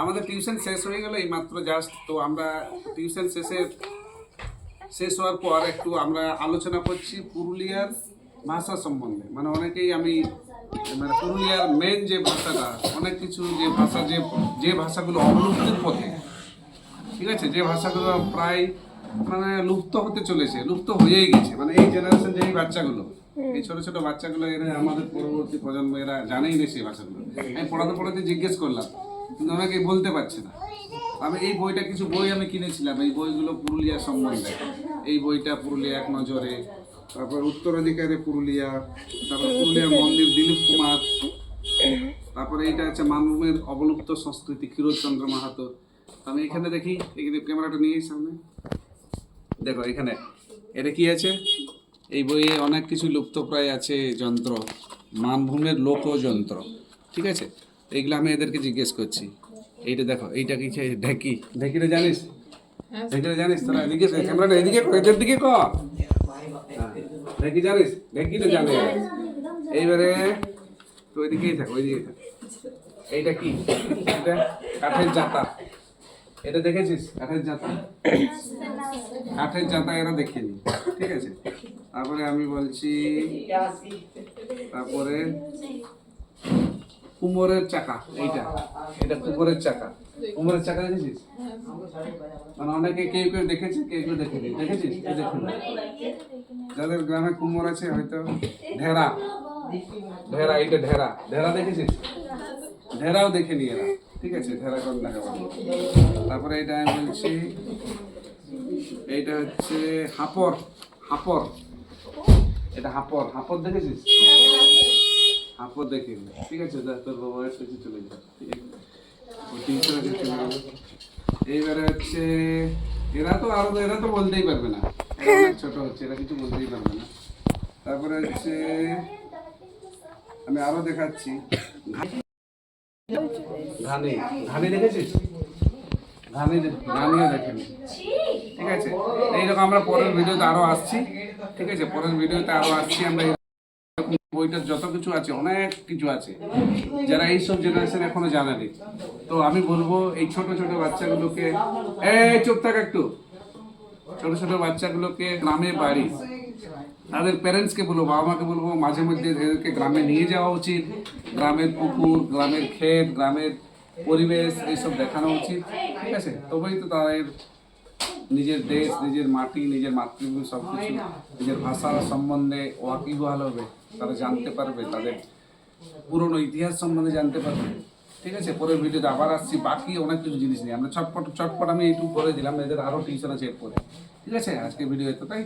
আমাদের টিউশন শেষ হয়ে গেল এই মাত্র জাস্ট তো আমরা টিউশন শেষে শেষ হওয়ার পর একটু আমরা আলোচনা করছি পুরুলিয়ার ভাষা সম্বন্ধে। মানে অনেকেই আমি মানে পুরুলিয়ার মেন যে ভাষাটা, অনেক কিছু যে ভাষা, যে যে ভাষাগুলো অবলুপ্তির পথে, ঠিক আছে? যে ভাষাগুলো প্রায় মানে লুপ্ত হতে চলেছে, লুপ্ত হয়েই গেছে। মানে এই জেনারেশন যে এই বাচ্চাগুলো, এই ছোট ছোট বাচ্চাগুলো এরা আমাদের পরবর্তী প্রজন্ম এরা জানেই না সেই ভাষাগুলো। আমি পড়াতে পড়াতে জিজ্ঞেস করলাম কিন্তু অনেকেই বলতে পারছে না। আমি এই বইটা কিছু বই আমি কিনেছিলাম, এই বইগুলো পুরুলিয়া সম্বন্ধে। এই বইটা পুরুলিয়া এক নজরে, তারপর উত্তরাধিকারে পুরুলিয়া, তারপর পুরুলিয়ার মন্দির দিলীপ কুমার, তারপরে এইটা হচ্ছে মানভূমের অবলুপ্ত সংস্কৃতি ক্ষীরচন্দ্র মাহাতো। আমি এখানে দেখি, এই ক্যামেরাটা নিয়ে সামনে। দেখো এখানে, এটা কি আছে? এই বইয়ে অনেক কিছু লুপ্তপ্রায় আছে যন্ত্র মানভূমের লোকযন্ত্র, ঠিক আছে? এইগুলো আমি এদেরকে জিজ্ঞেস করছি। এইটা দেখো এইটা কি ঢেকি? ঢেকিটা জানিস? ঢেকিটা জানিস? তোরা এদিকে ক্যামেরাটা এদিকে কর, এদের দিকে কর হ্যাঁ, ঢেকি জানিস? ঢেকিটা জানে এইবারে তো ওইদিকেই থাক ওইদিকেই থাক। এইটা কি? এটা কাঠের জাতা। এটা দেখেছিস? কাঠের জাতা? কাঠের জাতা এরা দেখিনি ঠিক আছে? তারপরে আমি বলছি তারপরে কুমোরের চাকা, এইটা। এটা কুমোরের চাকা। কুমোরের চাকা দেখেছিস? মানে অনেকে কেউ কেউ দেখেছে, কেউ কেউ দেখেনি। দেখেছিস? দেখেনি। যাদের গ্রামে কুমোর আছে, হয়তো ঢেরা। ঢেরা, এইটা ঢেরা। ঢেরা দেখেছিস? ঢেরাও দেখেনি এরা। ঠিক আছে, ঢেরা কোন? দেখা তারপরে এটা আমি বলছি, এইটা হচ্ছে হাপর। হাপর। এটা হাপর। হাপর দেখেছিস? হাপর দেখিনি ঠিক আছে, যা, তোর বয়স হয়েছে চলে যা। এইবারে হচ্ছে, এরা তো আরও, এরা তো বলতেই পারবে না। ছোট হচ্ছে, এরা কিছু বলতেই পারবে না। তারপরে হচ্ছে, আমি আরও দেখাচ্ছি। ধানি ধানি দেখেছিস? ধানি ধানিও দেখেনি ঠিক আছে? এইরকম আমরা পরের ভিডিওতে আরও আসছি। ঠিক আছে? পরের ভিডিওতে আরও আসছি আমরা। বইটার যত কিছু আছে, অনেক কিছু আছে, যারা এইসব জেনারেশন এখনও জানেনি তো আমি বলব, এই ছোট ছোট বাচ্চাগুলোকে, এই চুপ থাক একটু। ছোট ছোট বাচ্চাগুলোকে গ্রামে বাড়ি, তাদের প্যারেন্টসকে বলব বাবা মাকে বলব, মাঝে মধ্যে এদেরকে গ্রামে নিয়ে যাওয়া উচিত। গ্রামের পুকুর, গ্রামের ক্ষেত, গ্রামের পরিবেশ, এইসব দেখানো উচিত। ঠিক আছে? তবেই তো তাদের নিজের দেশ, নিজের মাটি, নিজের মাতৃভূমি সব কিছু নিজের ভাষা সম্বন্ধে ওয়াকিবহাল হবে তারা জানতে পারবে, তাদের পুরনো ইতিহাস সম্বন্ধে জানতে পারবে। ঠিক আছে? পরের ভিডিওতে আবার আসছি, বাকি অনেক কিছু জিনিস নিয়ে। আমরা ছটপট চটপট আমি এইটুকু করে দিলাম, এদের আরও টিউশন আছে এরপরে। ঠিক আছে? আজকে ভিডিও এতটাই।